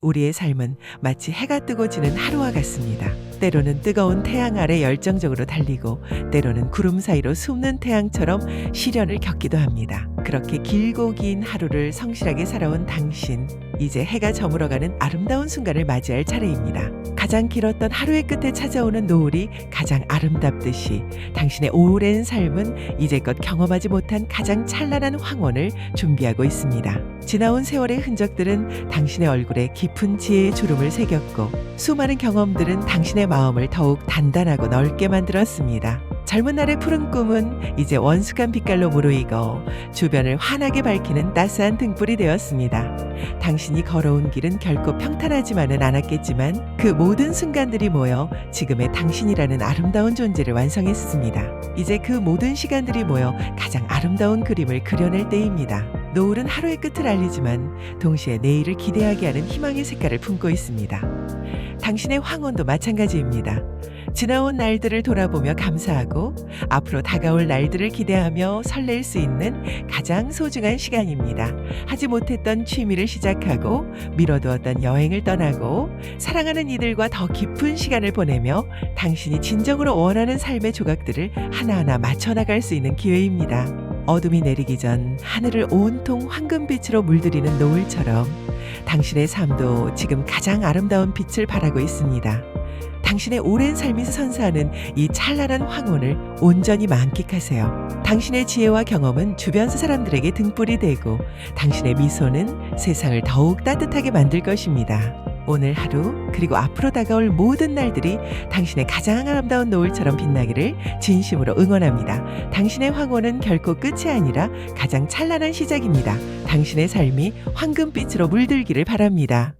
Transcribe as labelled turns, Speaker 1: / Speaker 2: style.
Speaker 1: 우리의 삶은 마치 해가 뜨고 지는 하루와 같습니다. 때로는 뜨거운 태양 아래 열정적으로 달리고 때로는 구름 사이로 숨는 태양처럼 시련을 겪기도 합니다. 그렇게 길고 긴 하루를 성실하게 살아온 당신, 이제 해가 저물어가는 아름다운 순간을 맞이할 차례입니다. 가장 길었던 하루의 끝에 찾아오는 노을이 가장 아름답듯이 당신의 오랜 삶은 이제껏 경험하지 못한 가장 찬란한 황혼을 준비하고 있습니다. 지나온 세월의 흔적들은 당신의 얼굴에 깊은 지혜의 주름을 새겼고 수많은 경험들은 당신의 마음을 더욱 단단하고 넓게 만들었습니다. 젊은 날의 푸른 꿈은 이제 원숙한 빛깔로 무르익어 주변을 환하게 밝히는 따스한 등불이 되었습니다. 당신이 걸어온 길은 결코 평탄하지만은 않았겠지만 그 모든 순간들이 모여 지금의 당신이라는 아름다운 존재를 완성했습니다. 이제 그 모든 시간들이 모여 가장 아름다운 그림을 그려낼 때입니다. 노을은 하루의 끝을 알리지만 동시에 내일을 기대하게 하는 희망의 색깔을 품고 있습니다. 당신의 황혼도 마찬가지입니다. 지나온 날들을 돌아보며 감사하고 앞으로 다가올 날들을 기대하며 설렐 수 있는 가장 소중한 시간입니다. 하지 못했던 취미를 시작하고 미뤄두었던 여행을 떠나고 사랑하는 이들과 더 깊은 시간을 보내며 당신이 진정으로 원하는 삶의 조각들을 하나하나 맞춰 나갈 수 있는 기회입니다. 어둠이 내리기 전 하늘을 온통 황금빛으로 물들이는 노을처럼 당신의 삶도 지금 가장 아름다운 빛을 발하고 있습니다. 당신의 오랜 삶에서 선사하는 이 찬란한 황혼을 온전히 만끽하세요. 당신의 지혜와 경험은 주변 사람들에게 등불이 되고 당신의 미소는 세상을 더욱 따뜻하게 만들 것입니다. 오늘 하루 그리고 앞으로 다가올 모든 날들이 당신의 가장 아름다운 노을처럼 빛나기를 진심으로 응원합니다. 당신의 황혼은 결코 끝이 아니라 가장 찬란한 시작입니다. 당신의 삶이 황금빛으로 물들기를 바랍니다.